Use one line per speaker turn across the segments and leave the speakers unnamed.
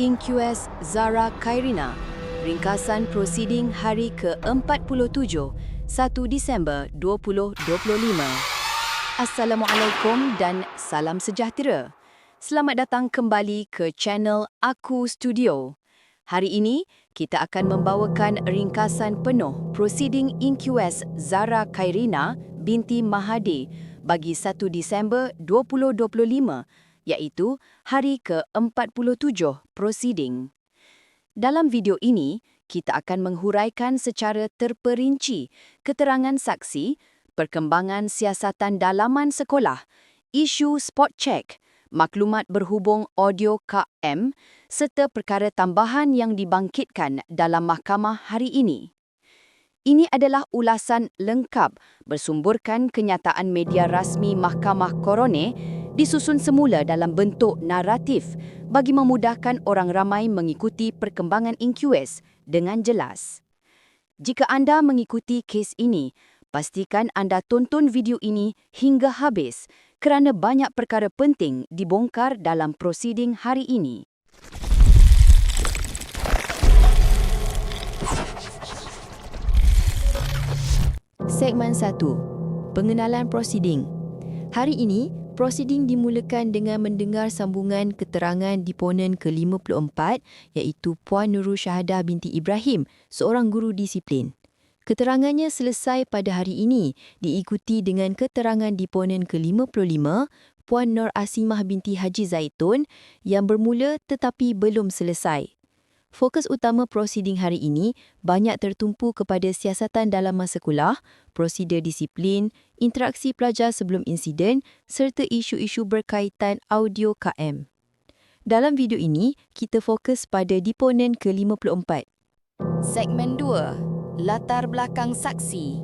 InQS Zara Khairina, ringkasan prosiding hari ke-47, 1 Disember 2025. Assalamualaikum dan salam sejahtera. Selamat datang kembali ke channel Aku Studio. Hari ini, kita akan membawakan ringkasan penuh prosiding InQS Zara Khairina binti Mahadi bagi 1 Disember 2025 iaitu hari ke-47 prosiding. Dalam video ini, kita akan menghuraikan secara terperinci keterangan saksi, perkembangan siasatan dalaman sekolah, isu spot check, maklumat berhubung audio KM serta perkara tambahan yang dibangkitkan dalam mahkamah hari ini. Ini adalah ulasan lengkap bersumburkan kenyataan media rasmi Mahkamah Korone disusun semula dalam bentuk naratif bagi memudahkan orang ramai mengikuti perkembangan InQS dengan jelas. Jika anda mengikuti kes ini, pastikan anda tonton video ini hingga habis kerana banyak perkara penting dibongkar dalam prosiding hari ini. Segmen 1. Pengenalan prosiding. Hari ini, Prosiding dimulakan dengan mendengar sambungan keterangan deponen ke-54 iaitu Puan Nurul Syahadah binti Ibrahim, seorang guru disiplin. Keterangannya selesai pada hari ini diikuti dengan keterangan deponen ke-55 Puan Nur Asimah binti Haji Zaitun yang bermula tetapi belum selesai. Fokus utama prosiding hari ini banyak tertumpu kepada siasatan dalam masa kuliah, prosedur disiplin, interaksi pelajar sebelum insiden serta isu-isu berkaitan audio KM. Dalam video ini, kita fokus pada deponen ke-54. Segmen 2. Latar belakang saksi.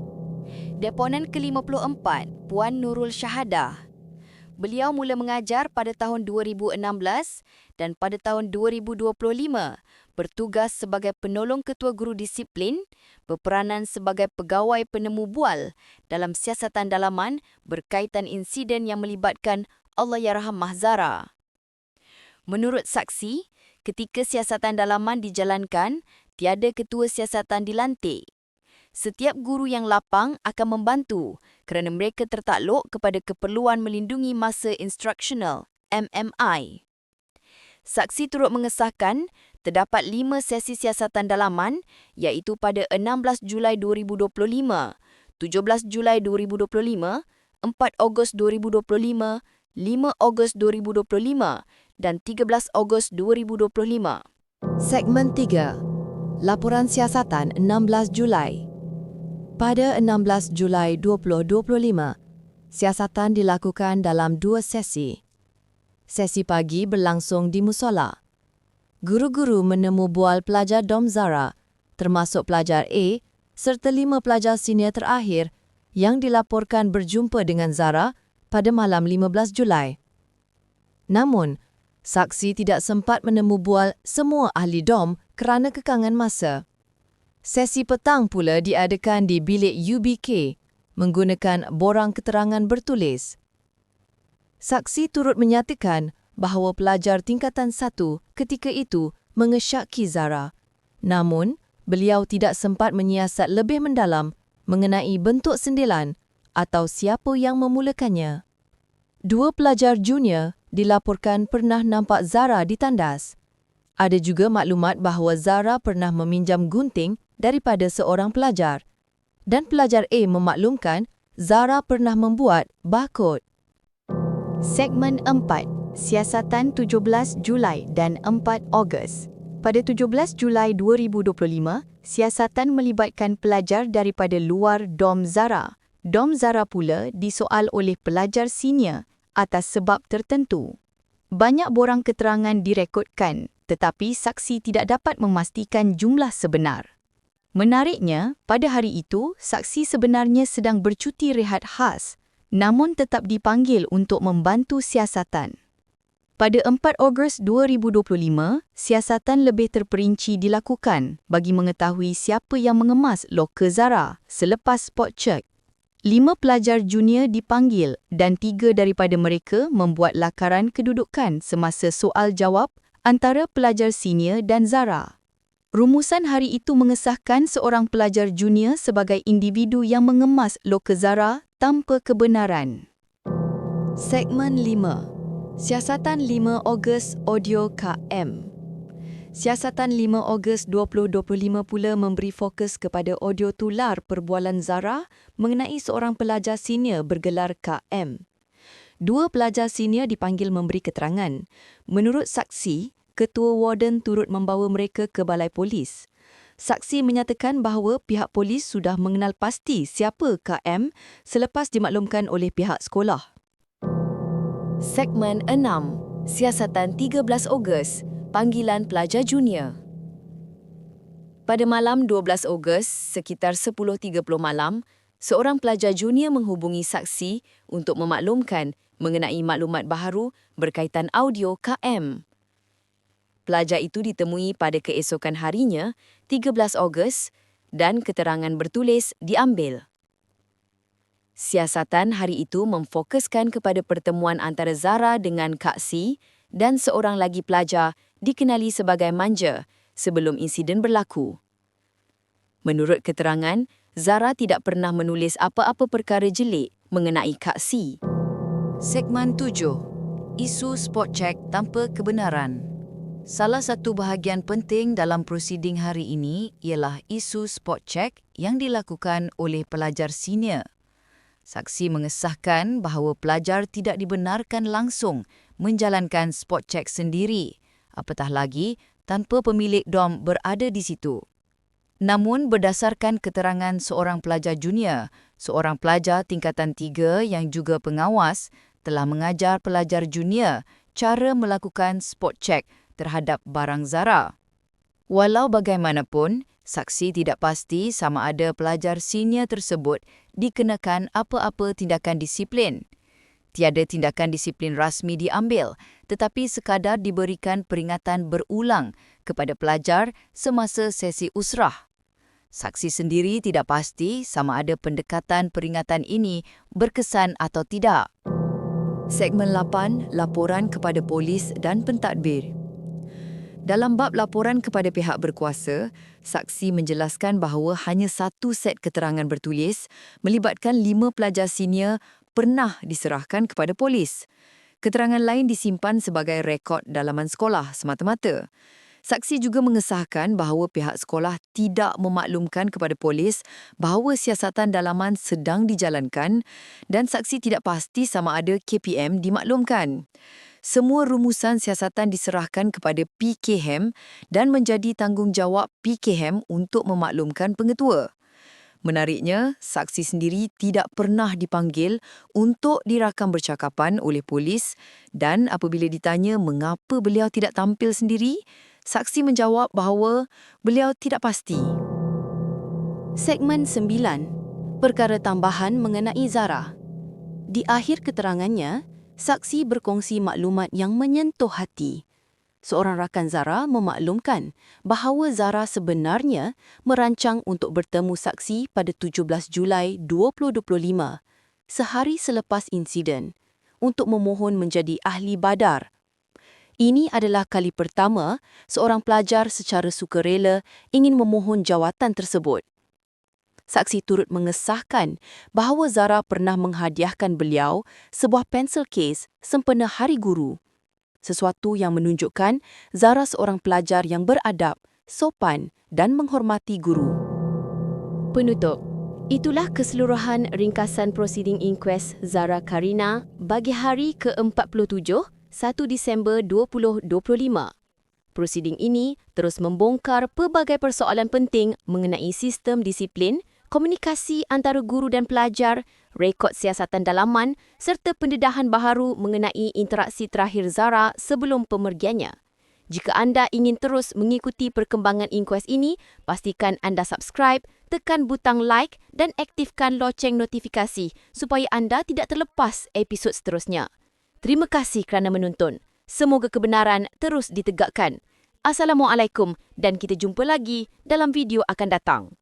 Deponen ke-54, Puan Nurul Syahadah. Beliau mula mengajar pada tahun 2016 dan pada tahun 2025 bertugas sebagai penolong ketua guru disiplin, berperanan sebagai pegawai penemu bual dalam siasatan dalaman berkaitan insiden yang melibatkan Allahyarham Mahzara. Menurut saksi, ketika siasatan dalaman dijalankan, tiada ketua siasatan dilantik. Setiap guru yang lapang akan membantu kerana mereka tertakluk kepada keperluan melindungi masa instructional MMI. Saksi turut mengesahkan terdapat lima sesi siasatan dalaman iaitu pada 16 Julai 2025, 17 Julai 2025, 4 Ogos 2025, 5 Ogos 2025 dan 13 Ogos 2025. Segmen 3. Laporan siasatan 16 Julai. Pada 16 Julai 2025, siasatan dilakukan dalam dua sesi. Sesi pagi berlangsung di musola guru-guru menemu bual pelajar Dom Zara, termasuk pelajar A serta lima pelajar senior terakhir yang dilaporkan berjumpa dengan Zara pada malam 15 Julai. Namun, saksi tidak sempat menemu bual semua ahli Dom kerana kekangan masa. Sesi petang pula diadakan di bilik UBK menggunakan borang keterangan bertulis. Saksi turut menyatakan bahawa pelajar tingkatan satu ketika itu mengesyaki Zara. Namun, beliau tidak sempat menyiasat lebih mendalam mengenai bentuk sendilan atau siapa yang memulakannya. Dua pelajar junior dilaporkan pernah nampak Zara ditandas. Ada juga maklumat bahawa Zara pernah meminjam gunting daripada seorang pelajar. Dan pelajar A memaklumkan Zara pernah membuat barcode. Segmen 4 siasatan 17 Julai dan 4 Ogos. Pada 17 Julai 2025, siasatan melibatkan pelajar daripada luar Dom Zara. Dom Zara pula disoal oleh pelajar senior atas sebab tertentu. Banyak borang keterangan direkodkan tetapi saksi tidak dapat memastikan jumlah sebenar. Menariknya, pada hari itu, saksi sebenarnya sedang bercuti rehat khas namun tetap dipanggil untuk membantu siasatan. Pada 4 Ogos 2025, siasatan lebih terperinci dilakukan bagi mengetahui siapa yang mengemas loker Zara selepas spot check. Lima pelajar junior dipanggil dan tiga daripada mereka membuat lakaran kedudukan semasa soal jawab antara pelajar senior dan Zara. Rumusan hari itu mengesahkan seorang pelajar junior sebagai individu yang mengemas loka Zara tanpa kebenaran. Segmen 5. Siasatan 5 Ogos Audio KM. Siasatan 5 Ogos 2025 pula memberi fokus kepada audio tular perbualan Zara mengenai seorang pelajar senior bergelar KM. Dua pelajar senior dipanggil memberi keterangan. Menurut saksi, ketua warden turut membawa mereka ke balai polis. Saksi menyatakan bahawa pihak polis sudah mengenal pasti siapa KM selepas dimaklumkan oleh pihak sekolah. Segmen 6. Siasatan 13 Ogos panggilan pelajar junior. Pada malam 12 Ogos, sekitar 10.30 malam, seorang pelajar junior menghubungi saksi untuk memaklumkan mengenai maklumat baharu berkaitan audio KM. Pelajar itu ditemui pada keesokan harinya, 13 Ogos, dan keterangan bertulis diambil. Siasatan hari itu memfokuskan kepada pertemuan antara Zara dengan Kak Si dan seorang lagi pelajar dikenali sebagai Manja sebelum insiden berlaku. Menurut keterangan, Zara tidak pernah menulis apa-apa perkara jelik mengenai Kak Si. Segmen 7. Isu spot check tanpa kebenaran. Salah satu bahagian penting dalam prosiding hari ini ialah isu spot check yang dilakukan oleh pelajar senior. Saksi mengesahkan bahawa pelajar tidak dibenarkan langsung menjalankan spot check sendiri apatah lagi tanpa pemilik dom berada di situ. Namun berdasarkan keterangan seorang pelajar junior, seorang pelajar tingkatan tiga yang juga pengawas telah mengajar pelajar junior cara melakukan spot check terhadap barang Zara. Walau bagaimanapun, saksi tidak pasti sama ada pelajar senior tersebut dikenakan apa-apa tindakan disiplin. Tiada tindakan disiplin rasmi diambil, tetapi sekadar diberikan peringatan berulang kepada pelajar semasa sesi usrah. Saksi sendiri tidak pasti sama ada pendekatan peringatan ini berkesan atau tidak. Segmen 8, laporan kepada polis dan pentadbir. Dalam bab laporan kepada pihak berkuasa, saksi menjelaskan bahawa hanya satu set keterangan bertulis melibatkan lima pelajar senior pernah diserahkan kepada polis. Keterangan lain disimpan sebagai rekod dalaman sekolah semata-mata. Saksi juga mengesahkan bahawa pihak sekolah tidak memaklumkan kepada polis bahawa siasatan dalaman sedang dijalankan dan saksi tidak pasti sama ada KPM dimaklumkan. Semua rumusan siasatan diserahkan kepada PKM dan menjadi tanggungjawab PKM untuk memaklumkan pengetua. Menariknya, saksi sendiri tidak pernah dipanggil untuk dirakam bercakapan oleh polis dan apabila ditanya mengapa beliau tidak tampil sendiri, saksi menjawab bahawa beliau tidak pasti. Segmen 9. Perkara tambahan mengenai Zara. Di akhir keterangannya, saksi berkongsi maklumat yang menyentuh hati seorang rakan Zara memaklumkan bahawa Zara sebenarnya merancang untuk bertemu saksi pada 17 Julai 2025, sehari selepas insiden, untuk memohon menjadi ahli badar. Ini adalah kali pertama seorang pelajar secara sukarela ingin memohon jawatan tersebut. Saksi turut mengesahkan bahawa Zara pernah menghadiahkan beliau sebuah pensel case sempena Hari Guru sesuatu yang menunjukkan Zara seorang pelajar yang beradab, sopan dan menghormati guru. Penutup. Itulah keseluruhan ringkasan prosiding inquest Zara Karina bagi hari ke-47, 1 Disember 2025. Prosiding ini terus membongkar pelbagai persoalan penting mengenai sistem disiplin, komunikasi antara guru dan pelajar, rekod siasatan dalaman serta pendedahan baharu mengenai interaksi terakhir Zara sebelum pemergiannya. Jika anda ingin terus mengikuti perkembangan inquest ini, pastikan anda subscribe, tekan butang like dan aktifkan loceng notifikasi supaya anda tidak terlepas episod seterusnya. Terima kasih kerana menonton. Semoga kebenaran terus ditegakkan. Assalamualaikum dan kita jumpa lagi dalam video akan datang.